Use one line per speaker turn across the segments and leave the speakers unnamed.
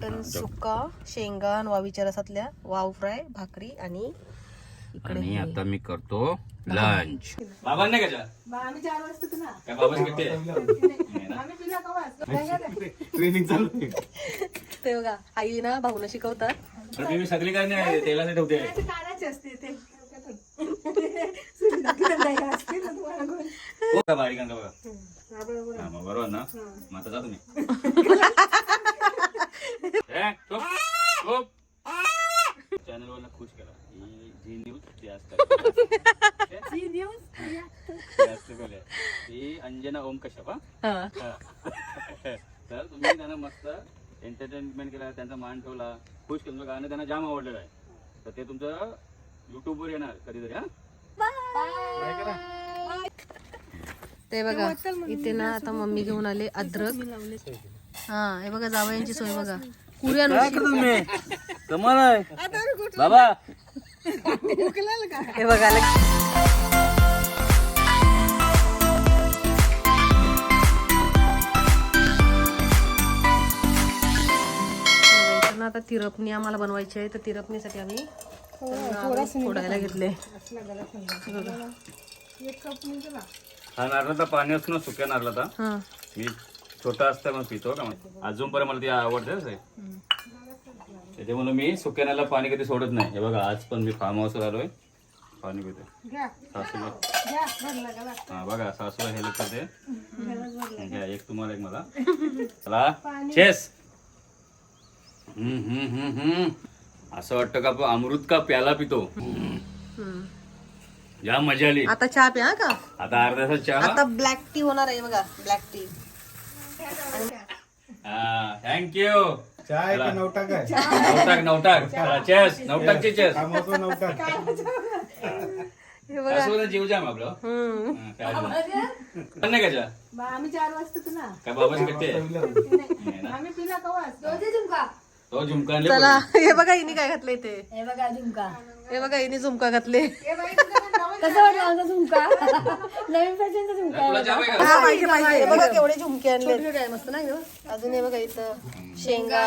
Mutton सुका शेंगा आणि वावीच्या रसातल्या वाव फ्राय भाकरी आणि
आणि
हे.
आता मी करतो लंच बाबांना काय बाबा किती ट्रेनिंग चालू आहे.
ते बघा आई ना भाऊला शिकवतात.
सगळी काय नाही? ठेवते. हो का बारीक बघा? बरोबर ना? मग आता जा तुम्ही. चॅनल वाला खुश करा। ही। जी न्यूज ती आज तक. ही। अंजना ओम कश्यप हा. तर तुम्ही त्यांना मस्त एंटरटेनमेंट केला त्यांचा मान ठेवला. खुश केलं. तुमचं गाणं त्यांना जाम आवडलेलं आहे. तर ते तुमचं युट्यूबवर येणार कधीतरी हा?
ते बघा इथे ना आता मम्मी घेऊन आले अद्रक. हा हे बघा जावयांची सोय बघा. कुऱ्या
तुम्ही? कमाल आहे. बाबा.
हे बघा आता तिरपणी आम्हाला बनवायची आहे तर तिरपणीसाठी आम्ही फोडायला घेतले बघा.
हा नारळाचा पाणी असतो ना सुक्या नारळाचा.
हा.
मी छोटा असता मग पितो का मग? अजूनपर्यंत मला ती आवडते साहेब. त्याच्यामुळे मी सुक्या नारळाला पाणी कधी सोडत नाही. हे बघा आज पण मी फार्म हाऊसवर आलोय. पाणी पितोय. सासूला. हा बघा सासूला हेल्प करते घ्या एक तुम्हाला एक मला. चला. चेस हम्म, हम्म, हम्म, हम्म. असं वाटतं का आपण अमृत का प्याला पितो. जाम मजा आली
आता चहा प्या का?
आता अर्धा चहा.
आता ब्लॅक टी होणार आहे बघा ब्लॅक टी.
थँक्यू
चाय का नवटाक आहे?
नवटाक नवटाक. चेस नवटाकची चेस.
कामाचं नवटाक.
हे बघा.
असं जीव जाम आपलं.
हम्म.
हा, काय झालं? पण नाही का चहा?
आम्ही चार वाजता तुला
काय बाबाच किती
आम्ही पिला कवास?
तो झुमका.
चला. हे बघा हिने काय घातलंय ते?
हे बघा झुमका.
हे बघा हिने झुमका घातले.
कसं वाटलं आमचा झुमका? नवीन फॅशनचा झुमका
तुला चहा पाहिजे का?
हा पाहिजे पाहिजे. हे बघा केवढे झुमके आणले मस्त नाही अजून हे बघा इथं. शेंगा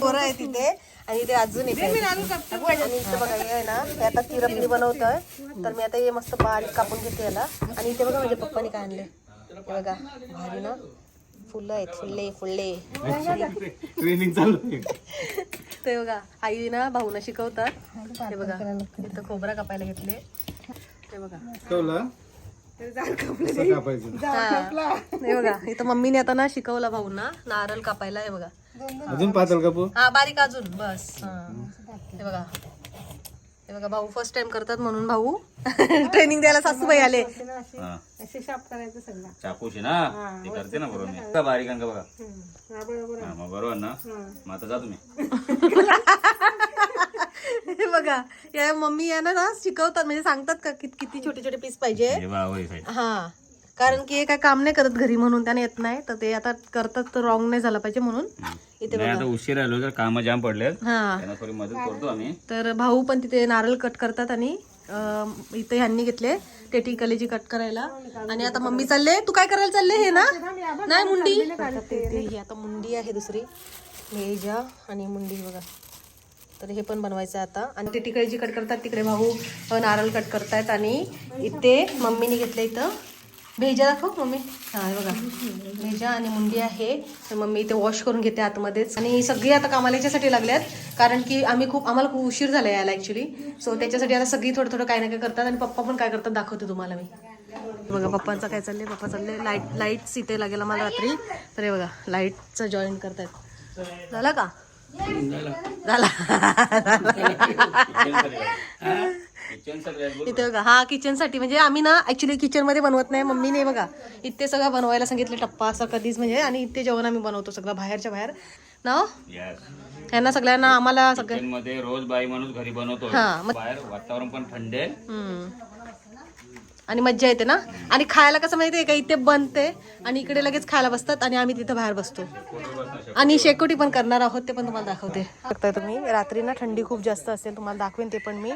बोरं आहे तिथे आणि इथे अजून एक आहे. आणि इथे बघा हे आहे ना हे आता तिरपणी बनवतोय. तर मी आता हे मस्त बारीक कापून घेते याला. आणि इथे बघा माझ्या पप्पानी काय आणले. हे बघा भारी ना. फुलं आहेत फुल्ले फुल्ले
ट्रेनिंग चालू आहे.
ते बघा आई ना भाऊना शिकवतात. हे बघा इथं खोबरा कापायला घेतले. ते बघा हा. बघा इथं मम्मीने आता ना शिकवला भाऊना नारळ कापायला हे बघा.
अजून पातळ कापू?
हा बारीक अजून बस. हा. बघा. बघा भाऊ फर्स्ट टाइम करतात म्हणून भाऊ. ट्रेनिंग द्यायला सासूबाई आले.
हा.
असे शाप करायचं सगळं.
चाकूशी ना? ते करते ना बरोबर मी. का बारीक अंग बघा. हा, मग बरोबर ना? मग आता जा तुम्ही.
हे बघा या मम्मी यांना ना शिकवतात म्हणजे सांगतात का कित- किती छोटे छोटे पीस पाहिजे?
हे होय.
हा. कारण की हे काय काम नाही करत घरी म्हणून त्याने येत नाही. तर ते आता करतात तर रॉंग नाही झालं पाहिजे म्हणून. इथे
नाही आता उशीर आलो तर काम जाम पडलेत
हा.
त्यांना थोडी मदत करतो आम्ही.
तर भाऊ पण तिथे नारळ कट करतात आणि अं, इथे ह्यांनी घेतले टेटी कलेजी कट करायला. आणि आता मम्मी चालले तू काय करायला चालले हे ना? नाही मुंडी? ते- ते- ही आता मुंडी आहे दुसरी. मेजा आणि मुंडी बघा. तर हे पण बनवायचं आहे आता. आणि टेटी कलेजी कट करतात तिकडे भाऊ अं, नारळ कट करतायत आणि इथे मम्मीने घेतलं इथं. भेजा दाखव मम्मी. हा बघा. भेजा आणि मुंडी आहे. तर मम्मी इथे वॉश करून घेते आतमध्येच. आणि सगळी आता कामाला याच्यासाठी लागल्यात. कारण की आम्ही खूप आम्हाला खूप उशीर झाला यायला ऍक्च्युली सो त्याच्यासाठी आता सगळी थोडं थोडं काही ना काय करतात आणि पप्पा पण काय करतात दाखवते तुम्हाला मी. बघा पप्पांचं काय चाललंय? पप्पा चालले लाइट लाईट्स इथे लागेल मला रात्री. तर हे बघा लाईटचं जॉईन करतायत. झाला का? झाला. इथे बघा हा किचनसाठी म्हणजे आम्ही ना ऍक्च्युली किचनमध्ये बनवत नाही मम्मीने बघा इथे सगळं बनवायला सांगितलं टप्पा असं कधीच म्हणजे आणि इथे जेवण आम्ही बनवतो सगळं बाहेरच्या बाहेर. ना हो? यांना सगळ्यांना आम्हाला सगळं
किचनमध्ये रोज बाई माणूस घरी बनवतो
हा, मग-
बाहेर वातावरण पण थंड आहे.
आणि मज्जा येते ना? आणि खायला कसं माहितीये का? इथे बनते आणि इकडे लगेच खायला बसतात आणि आम्ही तिथे बाहेर बसतो. आणि शेकोटी पण करणार आहोत ते पण तुम्हाला दाखवते. बघताय तुम्ही रात्री ना थंडी खूप जास्त असेल तुम्हाला दाखवेन ते पण मी.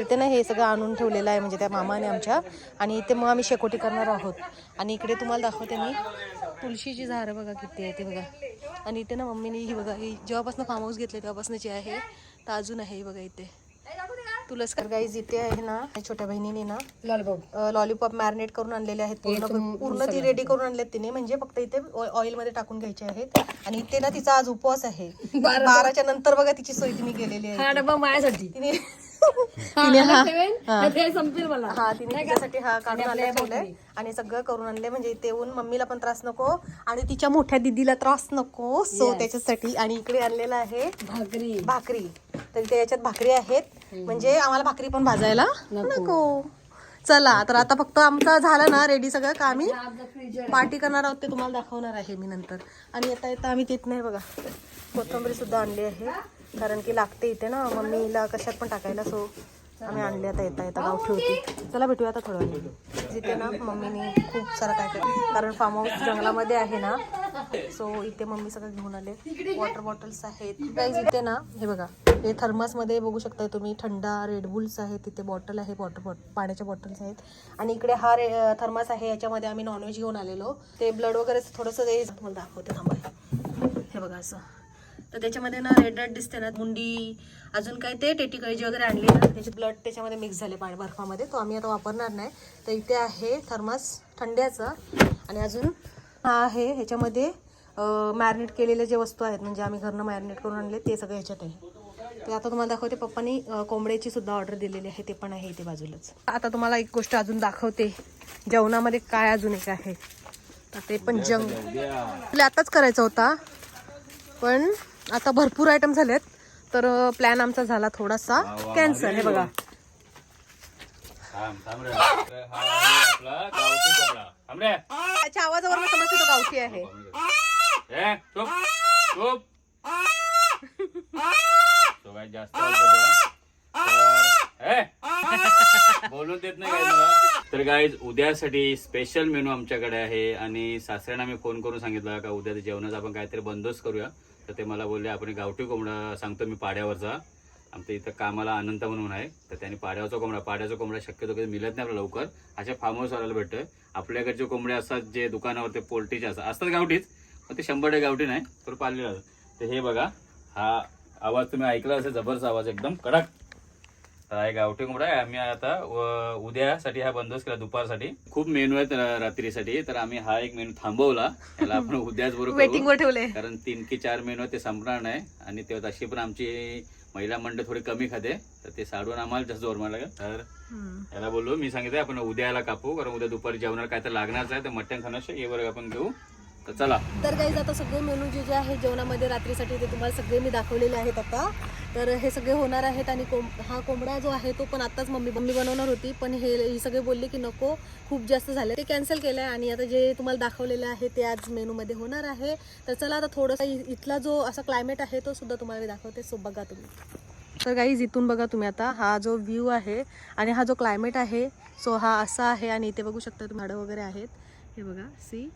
इथे ना हे सगळं आणून ठेवलेलं आहे म्हणजे त्या मामाने आमच्या. आणि इथे मग आम्ही शेकोटी करणार आहोत. आणि इकडे तुम्हाला दाखवते मी. तुळशीची झाडं बघा किती आहे ते बघा. आणि इथे ना मम्मीने ही बघा ही जेव्हापासून फार्म हाऊस घेतले तेव्हापासूनची आहे तर अजून आहे ही बघा इथे. तुळस गाईज इथे आहे ना छोट्या बहिणीने ना
लॉलीपॉप
लॉलीपॉप मॅरिनेट करून आणलेले आहेत. पूर्ण पूर्ण ती रेडी करून आणलेत तिने. म्हणजे फक्त इथे ऑइलमध्ये टाकून घ्यायचे आहेत. आणि इथे ना तिचा आज उपवास आहे. बाराच्या नंतर बघा तिची सोय तिने केलेली आहे.
माझ्यासाठी.
तिने तिने हा. हा.
संपेल मला.
हा तिने तिच्यासाठी हा काढून आणले ठेवलंय आणि सगळं करून आणले म्हणजे इथे येऊन मम्मीला पण त्रास नको आणि तिच्या मोठ्या दिदीला त्रास नको. सो त्याच्यासाठी आणि इकडे आणलेला आहे
भाकरी.
भाकरी. तर इथे याच्यात भाकरी आहेत. म्हणजे आम्हाला भाकरी पण भाजायला नको. चला तर आता फक्त आमचं झालं ना रेडी सगळं का आम्ही? पार्टी करणार आहोत ते तुम्हाला दाखवणार आहे मी नंतर. आणि येता येता आम्ही तिथे नाही बघा. कोथिंबीर सुद्धा आणली आहे. कारण की लागते इथे ना मम्मीला कशात पण टाकायला सो. आम्ही आणले आता येता येता गावठी होती. चला भेटूया आता थोडं वेळ जिथे ना मम्मीने खूप सारं काय काय कारण फार्म हाऊस जंगलामध्ये आहे ना सो इथे मम्मी सगळं घेऊन आले. वॉटर बॉटल्स आहेत. गाईज इथे ना हे बघा. हे थर्मसमध्ये बघू शकता तुम्ही थंडा रेडबुल्स आहेत. तिथे बॉटल आहे वॉटर बॉट पाण्याच्या बॉटल्स आहेत. आणि इकडे हा रे थर्मस आहे याच्यामध्ये आम्ही नॉनव्हेज घेऊन आलेलो. ते ब्लड वगैरे थोडंसं ते तुम्हाला दाखवते थांबा. हे बघा असं. तर त्याच्यामध्ये ना रेड रेड दिसते ना मुंडी अजून काय ते टेटी कळजी वगैरे आणली ना त्याचे ब्लड त्याच्यामध्ये मिक्स झाले पाणी बर्फामध्ये. तो आम्ही आता वापरणार नाही. तर इथे आहे थर्मस थंड्याचा. आणि अजून हा आहे ह्याच्यामध्ये मॅरिनेट केलेले जे वस्तू आहेत म्हणजे आम्ही घरनं मॅरिनेट करून आणले ते सगळं ह्याच्यात आहे. तर आता तुम्हाला दाखवते पप्पानी कोंबड्याची सुद्धा ऑर्डर दिलेली आहे ते पण आहे इथे बाजूलाच. आता तुम्हाला एक गोष्ट अजून दाखवते. जेवणामध्ये काय अजून एक आहे? तर ते पण जंग आताच करायचा होता पण आता भरपूर आयटम झालेत. तर प्लॅन आमचा झाला थोडासा कॅन्सल हे बघा.
हा
त्याच्या आवाजावर समजते तो गावठी आहे.
बोलून देत नाही तर गाईज उद्यासाठी स्पेशल मेनू आमच्याकडे आहे. आणि सासऱ्यांना मी फोन करून सांगितलं का उद्या जेवणाचा आपण काहीतरी बंदोबस्त करूया. तर ते मला बोलले आपण गावठी कोंबडा सांगतो मी पाड्यावरचा. आमच्या इथं कामाला अनंत म्हणून आहे. तर त्यांनी पाड्यावरचा कोंबडा पाड्याचा कोंबडा शक्यतो कधी मिळत नाही आपल्याला लवकर. अशा फार्म हाऊस वाल्याला भेटतं आपल्याकडचे कोंबडे असतात जे दुकानावर ते पोल्ट्रीचे असतात असतात गावठीच पण ते शंभर टक्के गावठी नाही तर पाळले जातात तर हे बघा हा आवाज तुम्ही ऐकला असेल जबरदस्त आवाज एकदम कडक. तर हा एक गावठी कोंबडा. आहे आम्ही आता उद्यासाठी हा बंदोबस्त केला दुपारसाठी. खूप मेनू आहेत रात्रीसाठी. तर आम्ही हा एक मेनू थांबवला. याला आपण उद्याच बरोबर
वेटिंग वर ठेवले
कारण तीन की चार मेनू ते संपणार नाही. आणि तेव्हा तशी पण आमची महिला मंडळ थोडी कमी खाते. तर ते साडून आम्हाला जास्त जोर मारला तर याला बोललो मी सांगितलं आपण उद्याला कापू. कारण उद्या दुपारी जेवणार काय तर लागणारच आहे. तर मटण खाण्याचं हे बरोबर आपण घेऊ. तर चला.
तर काही आता सगळे मेनू जे जे आहे जेवणामध्ये रात्रीसाठी ते तुम्हाला सगळे मी दाखवलेले आहेत आता. तर हे सगळे होणार आहेत आणि कोंब हा कोंबडा जो आहे तो पण आत्ताच मम्मी मम्मी बनवणार होती पण हे ही सगळे बोलले की नको खूप जास्त झाले. ते कॅन्सल केलं आहे आणि आता जे तुम्हाला दाखवलेलं आहे ते आज मेनूमध्ये होणार आहे. तर चला आता थोडंसं इ- इथला जो असा क्लायमेट आहे तो सुद्धा तुम्हाला मी दाखवते. सो बघा तुम्ही. तर गाईज इथून बघा तुम्ही आता हा जो व्ह्यू आहे आणि हा जो क्लायमेट आहे सो हा असा आहे आणि इथे बघू शकता तुम्ही झाडं वगैरे आहेत. हे बघा सी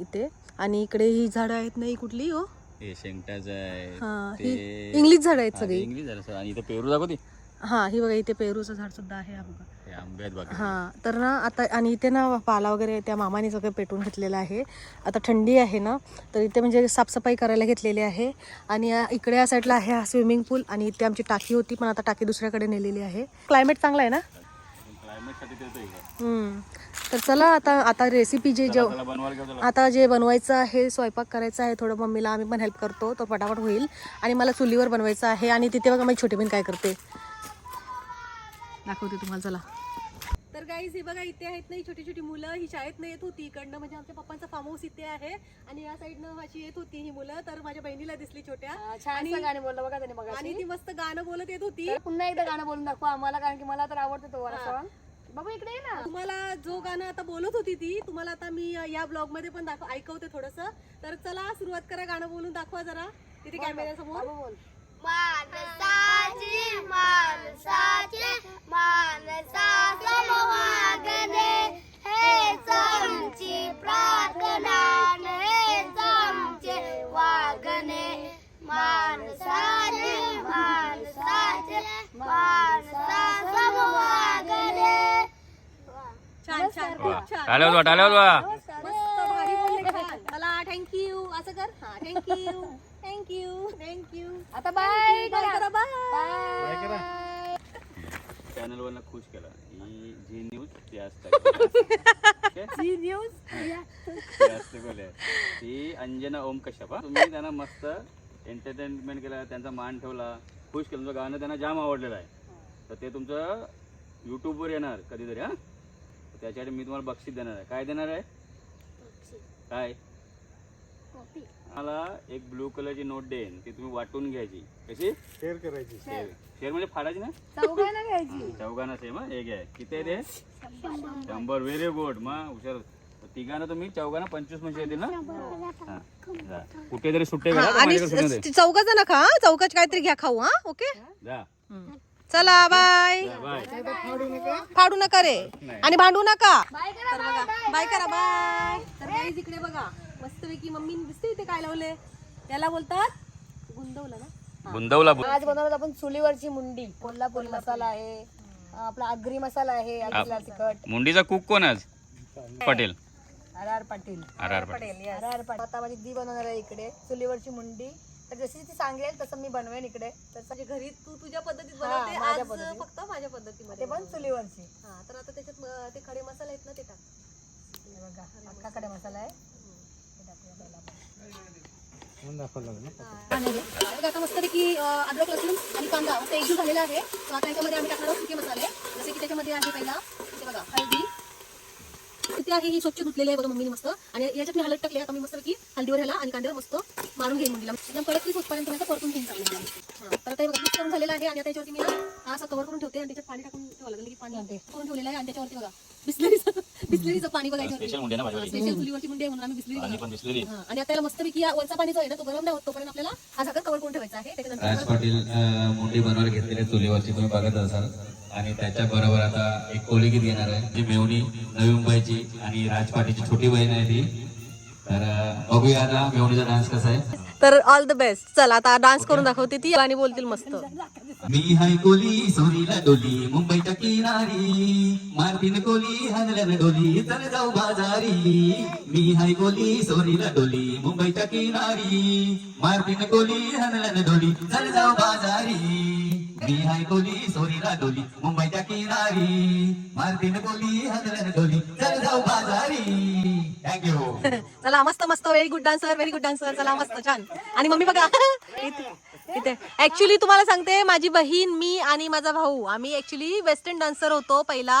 इथे. आणि इकडे ही झाडं आहेत नाही कुठली हो?
हे शेंगटाचं आहे
हा ही इंग्लिश झाडं आहेत सगळी.
इंग्लिश झालं सर आणि इथं पेरू दाखवते
हा ही बघा इथे पेरूचं झाड सुद्धा आहे हा बघा.
हे आंबे आहेत बाकी.
हा तर ना आता आणि इथे ना पाला वगैरे त्या मामाने सगळं पेटून घेतलेलं आहे. आता थंडी आहे ना तर इथे म्हणजे साफसफाई करायला घेतलेली आहे. आणि या- इकडे या साईडला आहे हा स्विमिंग पूल आणि इथे आमची टाकी होती पण आता टाकी दुसऱ्याकडे नेलेली आहे. क्लायमेट चांगला आहे ना?
देतो इकडे.
हम्म. तर चला आता आता रेसिपी जे जेव आता जे बनवायचं आहे स्वयंपाक करायचा आहे थोडं मम्मीला आम्ही पण हेल्प करतो तो फटाफट होईल. आणि मला चुलीवर बनवायचं आहे आणि तिथे बघा माझी छोटी बहीण काय करते. दाखवते तुम्हाला चला. तर गाईज ही बघा इथे आहेत नाही छोटी छोटी मुलं ही शाळेत येत होती. इकडनं म्हणजे आमच्या पप्पांचा फार्म हाऊस इथे आहे. आणि या साईडनं अशी येत होती ही मुलं. तर माझ्या बहिणीला दिसली छोट्या.
छान गाणे बोललं बघा त्याने बघा
आणि ती मस्त गाणं बोलत येत होती.
पुन्हा एकदा गाणं बोलून दाखवा आम्हाला कारण की मला तर आवडतं तो सॉन्ग बाबू इकडे ये ना.
तुम्हाला जो गाणं आता बोलत होती ती तुम्हाला आता मी या ब्लॉगमध्ये पण दाखव ऐकवते थोडस. तर चला सुरुवात करा गाणं बोलून दाखवा जरा. तिथे कॅमेऱ्या समोर.
बोल.
माणसाची माणसाचे माणसासम वागणे हेच
टाळ्या वाजवा टाळ्या वाजवा
मस्त भारी बोलले छान thank you thank you thank you
आता बाय
बाय करा. बाय
काय करा.
चॅनल वरनं खुश केला. ही झी न्यूज ती
न्यूज
ती आज तक बोलले. ही अंजना ओम कश्यप. तुम्ही त्यांना मस्त एंटरटेनमेंट केला त्यांचा मान ठेवला खुश केलं. तुमचं गाणं त्यांना जाम आवडलेलं आहे. तर ते तुमचं युट्यूबवर येणार कधीतरी हा. त्याच्यासाठी मी तुम्हाला बक्षीस देणार आहे. काय देणार आहे? काय? मला एक ब्लू कलरची नोट देईन. ती तुम्ही वाटून घ्यायची. कशी?
शेअर करायची.
शेअर. शेअर. म्हणजे फाडायची ना?
चौघांना घ्यायची.
चौघांना सेम एक आहे किती आहे ते शंभर. व्हेरी गुड मग हुशार. तिघांना तुम्ही चौघांना पंचवीस म्हणजे येतील ना? हा. जा. कुठेतरी सुट्टे करा तर सुट्टे दे.
चौघ जण खा चौकाच काहीतरी घ्या खाऊ हा. ओके?
जा.
चला बाय. फाडू नका. रे. आणि भांडू नका. तर बघा बाय करा बाय. तर guys इकडे बघा. मस्तपैकी मम्मी दिसते इथे काय लावले याला बोलतात गुंदवलं ना?
बुंदवला बु-
आज बनवलं आपण चुलीवरची मुंडी. कोल्हापुरी मसाला आहे. आपला आगरी मसाला आहे. आगरीला तिखट.
मुंडीचा कुक कोण आज? Patel.
R R Patil.
R R Patel.
R R Patil. आता माझी दी बनवणार आहे इकडे. चुलीवरची मुंडी. तर जशी ती सांगेल तसं मी बनवेन इकडे. तर
म्हणजे घरी तू तुझ्या पद्धतीत
हा,
बनवते
माझ्या
आज
पद्धतीत.
फक्त माझ्या पद्धतीमध्ये
ते पण चुलीवरची.
हा तर आता त्याच्यात ते खडे मसाले आहेत ना ते टाक.
हे बघा अख्खा खडे मसाला आहे. हे टाकूया पहिला आपण.
आता मस्तपैकी अं, अद्रक लसूण आणि कांदा मस्त एकजूट झालेला आहे. तर आता याच्यामध्ये आम्ही टाकणार आहोत सुके मसाले. जसे की त्याच्यामध्ये आहे पहिला इथे बघा हळदी इथे आहे ही स्वच्छ धुतलेली आहे बघा मम्मीने मस्त. आणि याच्यात मी हळद टाकली आता मी मस्तपैकी हळदीवर ह्याला आणि कांद्यावर मस्त मारून घेईन मुलीला. एकदम कडक पीस होतपर्यंत परतून घेईन चांगलं. हा, तर आता हे बघा करून झालेलं आहे आणि आता याच्यावरती मी ना हा असा कव्हर करून ठेवते आणि त्याच्यात पाणी टाकून ठेवावं लागेल की पाणी करून ठेवलेलं आहे. आणि त्याच्यावरती बघा बिस्लरीचं बिस्लरीचं पाणी बघायचं
स्पेशल
चुलीवरची मुंडी म्हणून आम्ही बिस्लरी
आणि पण बिसलेली
हा, आणि आता याला मस्तपैकी या वरचा पाणी जो आहे ना तो गरम नाही होत तोपर्यंत आपल्याला हा झाकण कव्हर करून ठेवायचा आहे.
राज
त्याच्यानंतर
पाटील मुंडी बनवायला घेतलेले चुलीवरची तुम्ही बघत असाल. आणि त्याच्या बरोबर आता एक कोळी घेणार आहे. जी मेवणी नवी मुंबईची आणि राज पाटीलची छोटी बहीण आहे ती. तर बघूया आता मेवणीचा डान्स कसा आहे.
तर ऑल द बेस्ट चल आता डान्स करून दाखवते ती. आणि बोलतील मस्त.
मी हाय कोली सोनीला डोली मुंबईच्या किनारी. मारतीन कोली हनल्यान डोली चल जाऊ बाजारी. मी हाय कोली सोनीला डोली मुंबईच्या किनारी. मारतीन कोली हनल्यान डोली चल जाऊ बाजारी. मी हाय कोली डोली मुंबईच्या किनारी. मारतीन बोली हजरन डोली चल जाऊ बाजारी. थँक्यू
चला मस्त मस्त. Very good dancer very good dancer चला मस्त छान. आणि मम्मी बघा इथे ऍक्च्युली तुम्हाला सांगते माझी बहीण मी आणि माझा भाऊ आम्ही ऍक्च्युली वेस्टर्न डान्सर होतो पहिला.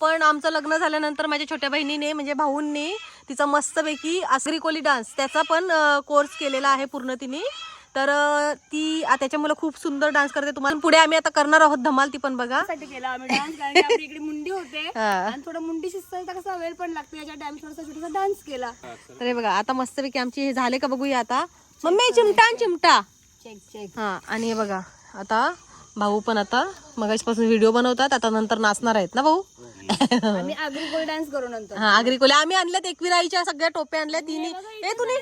पण आमचं लग्न झाल्यानंतर माझ्या छोट्या बहिणीने म्हणजे भाऊंनी तिचा मस्तपैकी आसरी कोली डान्स त्याचा पण कोर्स केलेला आहे पूर्ण तिने. तर ती त्याच्यामुळे खूप सुंदर डान्स करते. तुम्हाला पुढे आम्ही आता करणार आहोत धमाल ती पण बघा.
साठी केला आम्ही डान्स कारण की आपली इकडे मुंडी होते.
हा.
आणि थोडं मुंडी शिस्तायचा कसा वेळ पण लागतो. याच्या टाइम थोडासा छोटासा डान्स केला.
तर हे बघा आता मस्तपैकी आमची हे झाले का बघूया आता. मम्मी चिमटा चिमटा.
चेक चेक
हा आणि हे बघा आता भाऊ पण आता मगाचपासून व्हिडिओ बनवतात. आता नंतर नाचणार आहेत ना भाऊ?
आम्ही आगरी कोळी डान्स करू नंतर.
हा आगरी कोले आम्ही आणल्यात एकविराईच्या सगळ्या टोप्या आणल्या तिने ए तुम्ही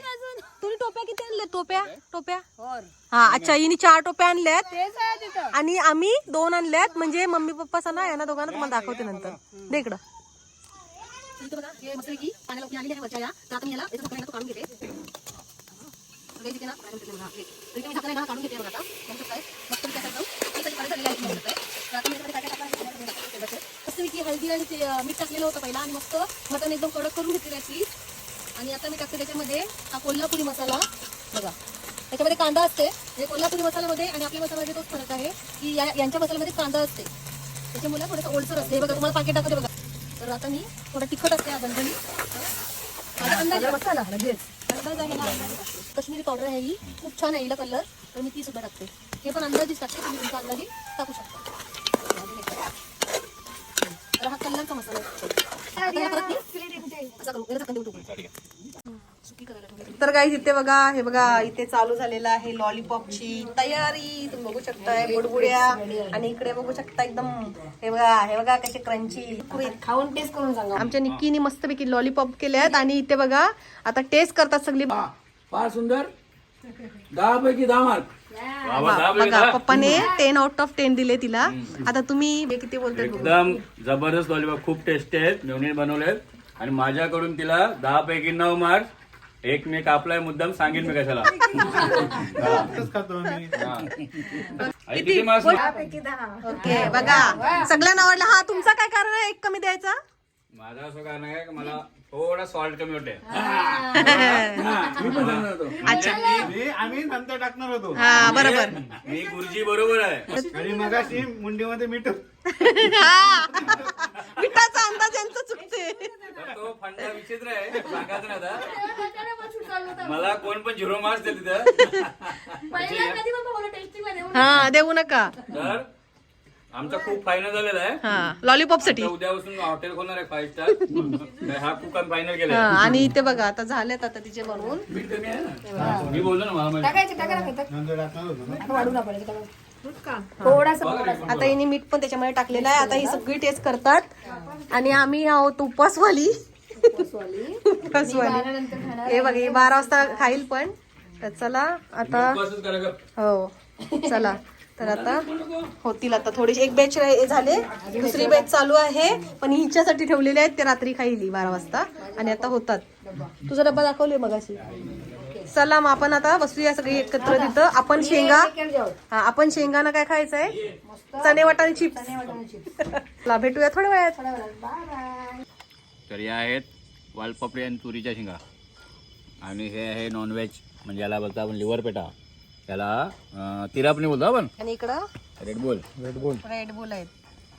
तुम्ही टोप्या किती आणल्या टोप्या? टोप्या?
और.
हा अच्छा हिने चार टोप्या आणल्यात. आणि आम्ही दोन आणल्यात. म्हणजे मम्मी पप्पा ना यांना दोघांना तुम्हाला दाखवते नंतर. दे इकडं. ना ना ना हळदी आणि मीठ टाकलेलं होतं पहिला आणि मस्त मटण एकदम कडक करून घेतलेलं आणि आता मी टाकते त्याच्यामध्ये हा कोल्हापुरी मसाला. बघा. त्याच्यामध्ये कांदा असते. म्हणजे कोल्हापुरी मसाल्यामध्ये आणि आपल्या मसाल्यामध्ये तोच फरक आहे की या यांच्या मसाल्यामध्ये कांदा असते. त्याच्यामुळे थोडंसं ओलसर असते. हे बघा तुम्हाला पाकिट दाखवते बघा. तर आता मी थोडं तिखट असते हा माझा अंदाज मसाला. लगेच. अंदाज आहे ना. कश्मीरी पावडर आहे ही. खूप छान आहे हिला कलर तर मी ती सुद्धा टाकते. हे पण अंदाजीच टाकते. तुम्ही तुमचा अंदाजी टाकू शकता. तर हा कलरचा मसाला तर काही इथे बघा हे बघा इथे चालू झालेलं आहे लॉलीपॉपची तयारी. तुम्ही बघू शकताय बुडबुड्या. आणि इकडे बघू शकता एकदम हे बघा हे बघा कसे क्रंची
खाऊन टेस्ट करून सांगा.
आमच्या निक्कीने मस्तपैकी लॉलीपॉप केले आहेत आणि इथे बघा आता टेस्ट करतात सगळी.
फार सुंदर. दहा पैकी दहा मार्क
बघा. पप्पाने टेन आउट ऑफ टेन दिले तिला. आता तुम्ही किती बोलताय बघू.
एकदम जबरदस्त लॉलीपॉप खूप टेस्टी आहेत. बनवले आणि माझ्याकडून तिला दहा पैकी नऊ मार्क्स एक मी कापलाय मुद्दाम सांगेन मी कशाला.
आताच खातो मी
हा. आई किती मार्क्स?
ओके बघा. सगळ्यांना आवडलं. हा तुमचा काय कारण आहे? एक कमी द्यायचा?
माझा असं कारण आहे की मला थोडा सॉल्ट कमी
होतो.
अच्छा.
मी आम्ही नंतर टाकणार होतो.
हा बरोबर.
मी गुरुजी बरोबर आहे.
आणि मगाशी मुंडीमध्ये मीठ
हा. मिठाचा अंदाज यांचा चुकते
तर तो फंडा विचित्र आहे. सांगायचं नाही आता. मला कोण पण झिरो मार्क्स देते तिथं
हा देऊ नका.
तर आमचा खूप फायनल झालेला आहे.
हा. लॉलीपॉपसाठी
आता उद्यापासून हॉटेल खोलणार आहे फाईव्ह स्टार हा कुक फायनल
हा
केलाय.
आणि इथे बघा आता झालेत आता तिचे बनवून.
मीठ कमी आहे ना?
मी बोललो ना मला माहिती.
टाकायचे टाका ना
नंतर टाकणार होतो ना
वाढू नका थोडासा
आता हिने मीठ पण त्याच्यामध्ये टाकलेलं आहे. आता ही सगळी टेस्ट करतात. आणि आम्ही आहोत उपवासवाली. उपवासवाली. हे बघ हे बारा वाजता खाईल पण. तर चला आता
उपवासच करा गं.
हो. चला. तर आता होतील आता थोडीशी. एक बॅच झाले. दुसरी बॅच चालू आहे. पण हिच्यासाठी ठेवलेले आहेत. ते रात्री खाईली बारा वाजता. आणि आता होतात. तुझा डब्बा दाखवले मग अशी चला मग आपण आता बसूया सगळी एकत्र तिथं. आपण शेंगा हा आपण शेंगाना काय खायचंय चणे वाटाणे चिप्स भेटूया थोड्या वेळात.
तर या आहेत वालपापडी आणि तुरीच्या शेंगा. आणि हे आहे नॉनव्हेज म्हणजे याला बोलतो आपण लिव्हर पेटा. याला अं, तिरापणी बोलतो आपण?
आणि इकडं?
रेड बोल
रेड बुल आहेत.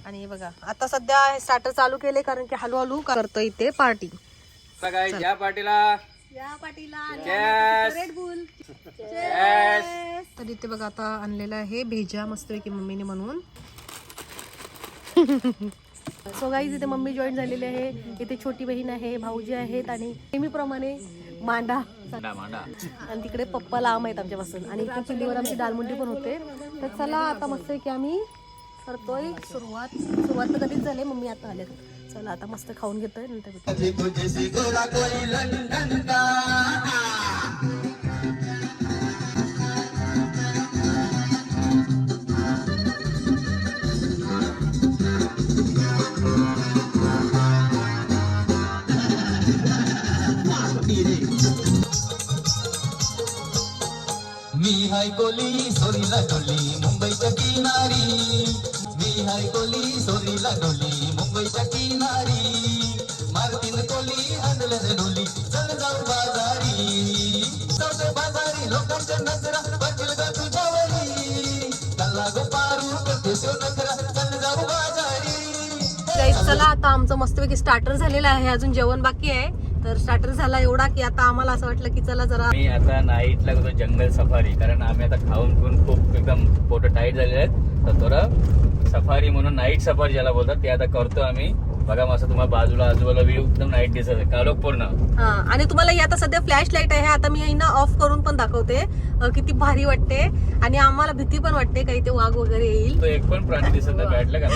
आणि हे बघा आता सध्या स्टार्टर चालू केले कारण की हळूहळू करतो इथे पार्टी
काय ज्या पार्टीला Yes. Yes.
तर इथे बघा आता आणलेलं आहे भेजा मस्त की मम्मीने म्हणून सो गाईज इथे मम्मी जॉईन झालेली आहे. इथे छोटी बहीण आहे भाऊजी आहेत आणि नेहमीप्रमाणे मांडा. आणि तिकडे पप्पा लांब आहेत आमच्यापासून. आणि इथे चुलीवर आमची दालमुंडी पण होते. तर चला आता मस्त की आम्ही करतोय सुरुवात. सुरुवात तर कधीच झाली मम्मी आता आले चला आता मस्त खाऊन घेतोय नंतर
मी हाय कोली सोरीला डोली मुंबईच्या किनारी. मी हाय कोली सोरीला डोली मुंबईच्या किनारी. मारतीन कोली हाणलं डोली चल जाऊ बाजारी चौथे बाजारी लोकांच्या नजरा बघील ग तुझ्यावरी. त्याला गो पारू करते सो चल जाऊ बाजारी.
चला आता आमचं मस्तपैकी स्टार्टर झालेलं आहे. अजून जेवण बाकी आहे. तर स्टार्टर झाला एवढा की आता आम्हाला असं वाटलं की चला जरा
मी आता नाईटला गेलो जंगल सफारी कारण आम्ही आता खाऊन पिऊन खूप एकदम फोटो टाईट झालेले आहेत. तर थोडं सफारी म्हणून नाईट सफारी ज्याला बोलतात ते आता करतो आम्ही. बघा मस्त तुम्हाला बाजूला आजूबाजूला व्ह्यू एकदम नाईट दिसत आहे. कालोख पूर्ण.
हा आणि तुम्हाला ही आता सध्या फ्लॅश लाइट आहे आता मी ना ऑफ करून पण दाखवते. किती भारी वाटते. आणि आम्हाला भीती पण वाटते काही ते वाघ वगैरे येईल.
तो एक पण प्राणी दिसत नाही बॅटला का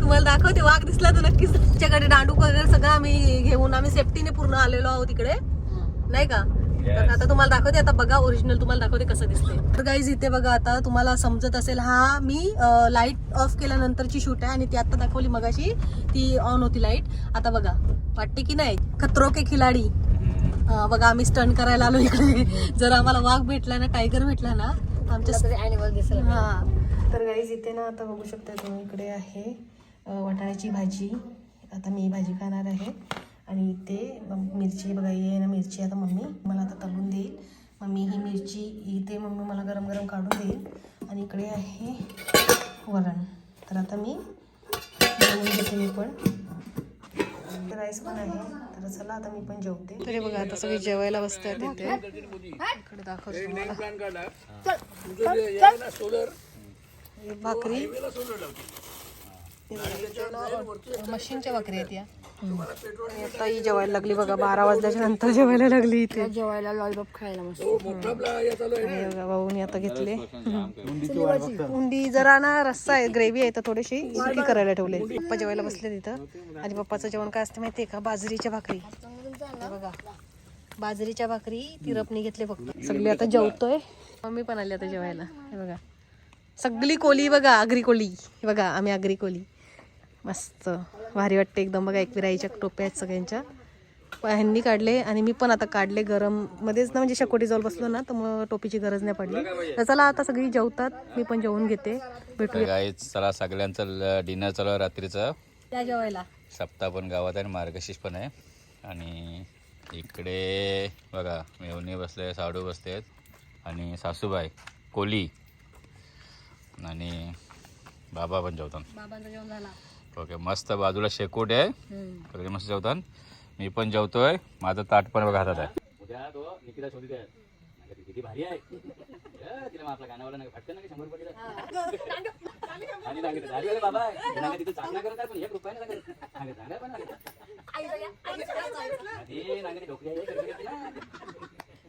तुम्हाला दाखवते वाघ दिसला तर नक्कीच तुमच्याकडे दांडूक वगैरे सगळं आम्ही घेऊन आम्ही सेफ्टीने पूर्ण आलेलो आहोत इकडे. नाही का? तर आता तुम्हाला दाखवते आता बघा ओरिजिनल तुम्हाला दाखवते कसं दिसते तर गाईज इथे बघा आता तुम्हाला समजत असेल हा मी लाइट ऑफ केल्यानंतरची शूट आहे आणि ती आता दाखवली मगाशी ती ऑन होती लाइट आता बघा वाटते की नाही? खतरो के खिलाडी. बघा आम्ही स्टंट करायला आलो इकडे. जर आम्हाला वाघ भेटला ना टायगर भेटला ना आमच्या हा. तर गाईज इथे ना आता बघू शकता तुम्ही इकडे आहे वाटाण्याची भाजी. आता मी ही भाजी खाणार आहे. आणि इथे मिरची बघा ही आहे ना मिरची. आता मम्मी मला आता तळून देईल. मम्मी ही मिरची इथे मम्मी मला गरम गरम काढून देईल. आणि इकडे आहे वरण. तर आता मी घेते मी पण राईस पण आहे. तर चला आता मी पण जेवते. तरी बघा आता सगळे जेवायला बसतात इथे. इकडे दाखवते तुम्हाला. भाकरी. मशीनच्या भाकरी आहेत या. आणि आता ही जेवायला लागली बघा बारा वाजल्याच्या नंतर जेवायला लागली इथे.
जेवायला लॉलीपॉप खायला मस्त.
हे भाऊनी आता घेतले. उंडी जरा ना रस्सा आहे ग्रेव्ही आहे तर थोडीशी सुकी करायला ठेवले. पप्पा जेवायला बसले तिथं आणि पप्पाचं जेवण काय असतं माहितीये का? बाजरीच्या भाकरी. बघा बाजरीच्या भाकरी तिरपणी घेतले फक्त. सगळी आता जेवतोय. मम्मी पण आली आता जेवायला. हे बघा. सगळी कोली बघा आगरी कोली. बघा आम्ही आगरी कोली. मस्त. भारी वाटते एकदम बघा एकविराईच्या टोप्या आहेत सगळ्यांच्या. ह्यांनी काढले आणि मी पण आता काढले गरम. मध्येच ना म्हणजे शकोटी जवळ बसलो ना तर मग टोपीची गरज नाही पडली. तर चला आता सगळी जेवतात. मी पण जेवून घेते. भेटूया.
चला सगळ्यांचं डिनर चालू आहे रात्रीचं.
त्या जेवायला.
सप्ताह पण गावात आहे आणि मार्गशीर्ष पण आहे. आणि इकडे बघा मेवणी बसले साडू बसले आहेत आणि सासूबाई कोली. आणि बाबा पण जेवतात.
बाबांचा जेवण झाला.
ओके मस्त बाजूला शेकोट आहे. सगळे मस्त जेवतात. मी पण जेवतोय. माझं ताट पण बघा हातात आहे. उद्या तो निकिता शोधित आहे. नाही का ती किती भारी आहे. या, तिला मग आपला गाण्यावाला नाही फटकन नाही का शंभर रुपये आणि सांगितलं "दारी वाले बाबा. आहे. सांगा तिथे चांगला करत आहे पण एक रुपयाने सांगा सांगा सांगा पण सांगा. आधी सांगा ती ढोकळी आहे, करते करते ना.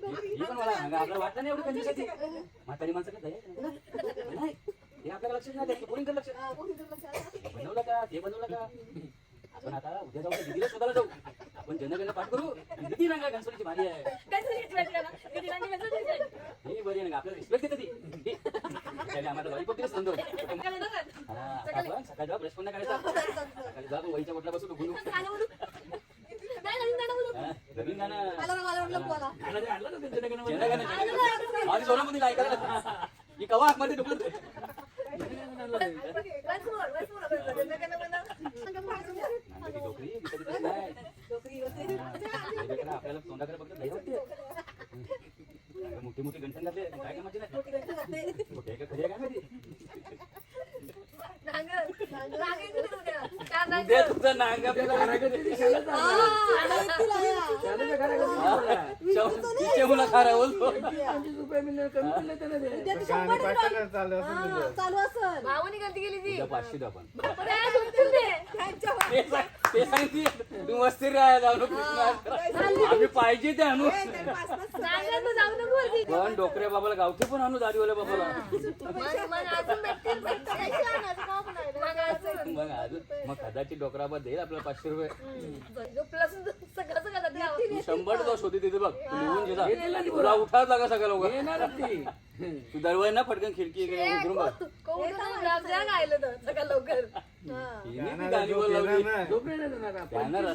ही पण मला सांगा आपल्याला वाटलं नाही एवढी कंजूसाची म्हातारी माणसं काय दया नाही. हे आपल्याला लक्षच नाही द्यायचं कोणी लक्ष? बनवलं का? ते बनवलं का? आपण आता उद्या जाऊ दीदीला शोधायला जाऊ. आपण जनगण पाठ करू किती रंगा गणपतीची भारी आहे. ही बरी आहे ना आपल्याला रिस्पेक्ट देते ती. त्याने आम्हाला लॉलीपॉप दिलं समजून हा, आता आपण सकाळी जाऊ ब्रश पण नाही करायचा सकाळी जाऊ वहीच्या बोटला बसू गुलू नवीन गाणं गाणं. ते आणलं ना ते जनगण मन. जनगण. आधी सोलामध्ये ऐकायला ही कवा आतमध्ये ढुकलं नांगरी डोकरी विकत घेतली नाही. हा, आपल्याला तोंडाकडे बघतात मोठी मोठी गंठण काय कामाची नाही मोठी आहे का खरी आहे काय माहिती उद्या तुझं नांग आपल्याला. खारायचं ते दिसायला तिचे मुलं खारा बोलतो.
चालू असं
भावानी गलती केली ती.
पाचशे आपण
सांग.
ते सांग- ते सांगते तू मस्ती. राहा जाऊ नको आम्ही पाहिजे ते आणू.
जाऊ.
पण डोकऱ्या बाबाला गावठी पण आणू दाढीवाल्या बाबाला.
मग- मग
कदाचित डोकराबाद देईल आपल्याला पाचशे रुपये. तू शंभर तो शोधी तिथे बघ. तू लिहून घे जा. तुला उठावं लागा सगळं लोक. तू दरवाजा ना फटकन खिडकी इकडे उतरून बघ.
होतं?
हिने ती लावली. त्यांना.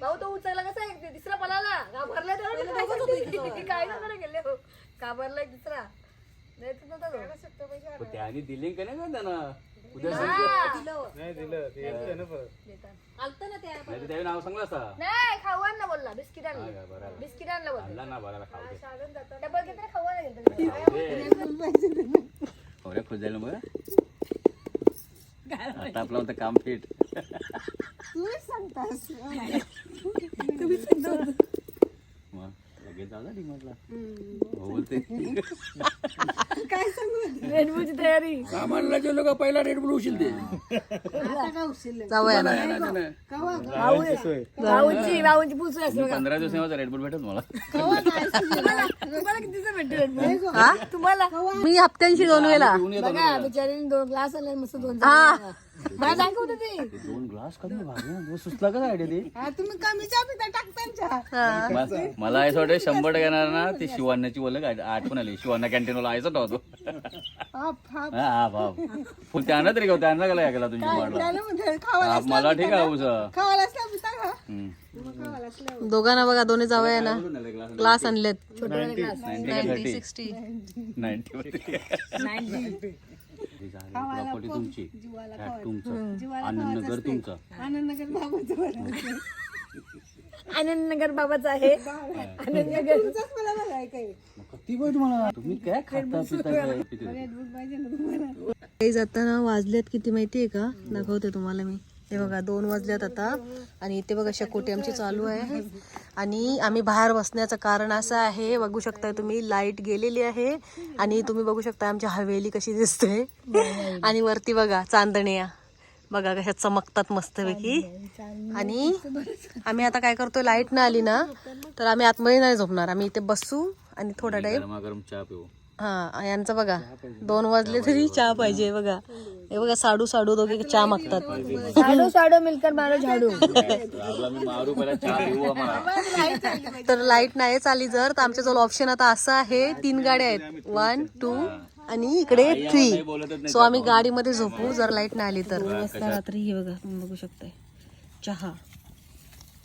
भाऊ तो उचलला कसा एक तिसरा घाबरला काय गेले हो घाबरला एक तिसरा नाही तर नव्हता तो.
पण त्याने दिले का नाही का त्यांना? उद्या.
नाही दिलं. ते येतं ना परत.
नाही तर नाव सांगलं असता
नाही खाऊ आणला बोलला. बिस्किट
हा
आणलं.
का, बरं आलं.
बिस्किट आणलं बोलला.
आणला ना बराला खाऊ दे.
डबल घेतलं खाऊ आणलं
खवऱ्या खुश आता आपलं होतं काम फिट मग लगेच डिमांडला हो बोलते.
रेनबोची तयारी.
सामानला गेलो का पहिला रेड बुल उशील ते
जाऊया ना.
सोय.
भाऊंची भाऊंची पुसू बघा.
पंधरा रेडबुल भेटत मला.
तुम्हाला कितीचं भेटते रेनबो
हा?
तुम्हाला
मी हप्त्यांशी दोन वेळा
बघा बिचारीने दोन ग्लास आले मस्त दोन. मला ते.
दोन ग्लास ना सुचला का आयडिया ते?
हा.
म- मला असं. वाटतं शंभर टक्के येणार ना ती शिवान्याची बोल आठवण आली. शिवान्या कॅन्टीनला यायचा होतो हा हा भाव फुल त्यानं तरी गाव त्यानं गेला गेला माडला हा, मला ठीक आहे उस
दोघांना बघा दोन्ही जावया ना. ग्लास आणलेत.
Ninety
sixty.
नाईन्टी प्रॉपर्टी तुमची. फ्लॅट तुमचं. आनंदनगर तुमचं.
आनंदनगर बाबाचा आहे. आनंदनगर.
किती पाहिजे तुम्हाला तुम्ही काय खाता पिता काय किती?
काही जाताना वाजल्यात किती माहितीये का? दाखवते तुम्हाला मी. हे बघा दोन वाजल्यात आता. आणि इथे बघा शकोटी आमची चालू आहे. आणि आम्ही बाहेर बसण्याचं कारण असं आहे बघू शकताय तुम्ही लाइट गेलेली आहे. आणि तुम्ही बघू शकता आमची हवेली कशी दिसते. आणि वरती बघा चांदण्या. बघा कशा चमकतात मस्तपैकी. आणि आम्ही आता काय करतो लाइट ना आली ना तर आम्ही आतमध्ये नाही झोपणार. आम्ही इथे बसू आणि थोडा टाइम
गरमागरम चहा पिऊ.
हा यांचं बघा दोन वाजले तरी चहा पाहिजे बघा. हे बघा साडू साडू दोघे चहा मागतात.
साडो साडो मिलकर मारो झाडू
तर लाइट नाही चाली जर तर आमच्या जवळ ऑप्शन आता असं आहे तीन गाड्या आहेत. वन टू आणि इकडे थ्री सो आम्ही गाडीमध्ये झोपू जर लाइट नाही आली तर. रात्री हे बघा तुम्ही बघू शकताय. चहा.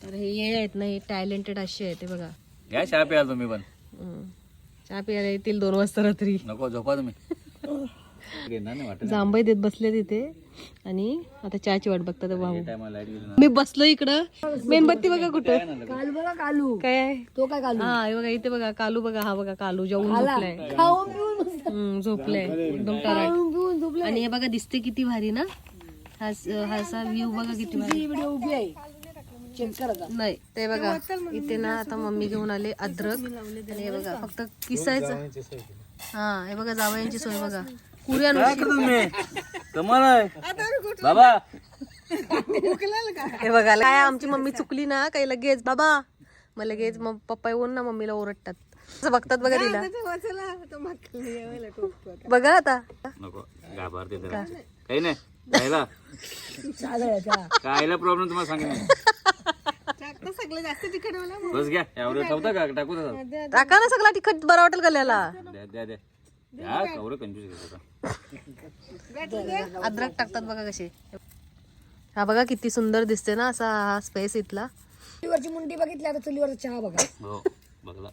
तर हे आहेत ना हे टॅलेंटेड असे आहेत ते बघा.
या चहा प्याल तुम्ही पण.
चहा प्यायला येतील दोन वाजता रात्री.
नको झोपा तुम्ही.
जांभई देत बसले तिथे. आणि आता चहाची वाट बघतात ते भाऊ मी बसलो इकडं. मेणबत्ती बघा कुठं.
कालू बघा कालू.
काय आहे?
तो काय कालू?
हा हे बगा इथे बघा कालू बघा हा बघा कालू जेवून झोपलाय. झोपलाय. एकदम आणि हे बघा दिसते किती भारी ना. हा हा व्ह्यू बघा किती भारी.
ही व्हिडिओ उभी आहे.
नाही ते बघा इथे ना आता मम्मी घेऊन आले अद्रक. आणि हे बघा फक्त किसायचं हा हे बघा जावयांची सोय बघा. कुऱ्या
तुम्ही? कमाल आहे. बाबा.
हे बघा काय आमची मम्मी चुकली ना काही लगेच बाबा. मग लगेच मग पप्पा येऊन ना मम्मीला ओरडतात. असं बघतात बघा तिला. बघा आता.
नको घाबरते जरा काही नाही खायला सांगेन मी. बस घ्या एवढं ठेवता का? टाकू तसं?
टाका ना सगळा तिखट बरा वाटेल गल्याला.
द्या द्या द्या. कंफ्युज होतं
अद्रक टाकतात बघा कसे. हा बघा किती सुंदर दिसते ना असा हा स्पेस इथला.
चुलीवरची मुंडी बघितली आता चुलीवरचा चहा बघा.
हो बघला.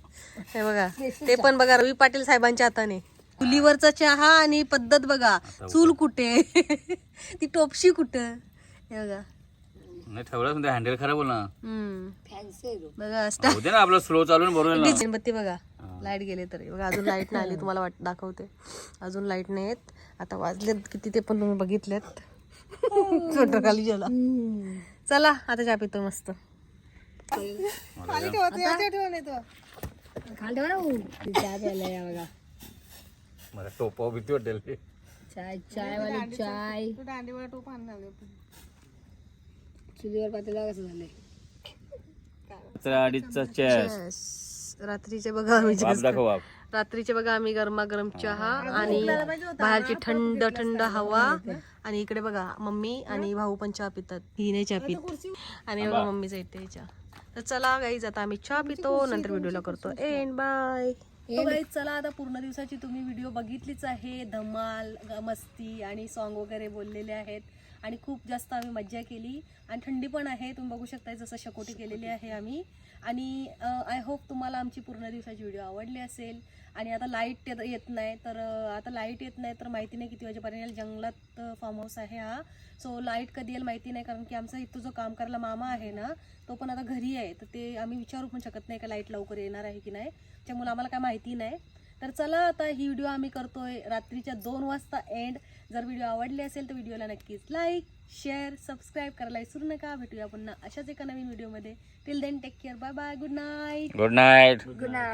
हे बघा ते पण बघा रवी पाटील साहेबांच्या हाताने. चुलीवरचा चहा आणि पद्धत बघा. चूल कुठे? ती टोपशी कुठं? हे बघा.
नाही ठेवलं म्हणजे हँडल खराब होईल ना.
बघा
होते ना आपलं स्लो चालून बरोबर ना
मेणबत्ती बघा. लाइट गेले तरी. बघा अजून लाइट नाही आली तुम्हाला वाट दाखवते. अजून लाइट नाही येत. आता वाजलेत किती ते पण तुम्ही बघितलेत. छोटं खाली गेला. चला आता चहा पितो मस्त.
खाली ठेवा ना. चहा प्यायला या बघा.
मला टोपाव भीती वाटेल
चाय चाय. वाली चाय चुलीवर पातेला कसं झालंय?
अडीचचा चॅस
Yes. रात्रीचे बघा आम्ही
बाप दाखव बाप.
रात्रीचे बघा आम्ही गरमागरम चहा आणि बाहेरची थंड थंड हवा आणि इकडे बघा मम्मी आणि भाऊ पण चहा पितात. ही नाही चहा पित. आणि बघा मम्मीचा इथे चहा. तर चला गाईज आता आम्ही चहा पितो. नंतर व्हिडिओला करतो. एंड बाय चला आता पूर्ण दिवसाची तुम्ही व्हिडिओ बघितलीच आहे. धमाल ग- मस्ती आणि सॉन्ग वगैरे बोललेले आहेत. आणि खूप जास्त आम्ही मज्जा केली. आणि थंडी पण आहे तुम्ही बघू शकता जसं शकोटी केलेली आहे आम्ही. आणि आय होप तुम्हाला आमची पूर्ण दिवसाची व्हिडिओ आवडली असेल. आणि आता लाइट येत नाही तर आता लाइट येत नाही तर माहिती नाही किती वाजेपर्यंत येईल. जंगलात फार्म हाऊस आहे हा. सो लाइट कधी येईल माहिती नाही कारण की आमचा इथं जो काम करायला मामा आहे ना तो पण आता घरी आहे. तर ते आम्ही विचारू पण शकत नाही का लाइट लवकर येणार आहे की नाही. त्यामुळे आम्हाला काय माहिती नाही. तर चला आता ही व्हिडिओ आम्ही करतोय रात्रीच्या दोन वाजता एंड जर व्हिडिओ आवडली असेल तर व्हिडिओला नक्कीच लाईक शेअर सबस्क्राईब करायला विसरू नका. भेटूया पुन्हा अशाच एका नवीन व्हिडिओमध्ये till then take care bye bye good night
good night
good night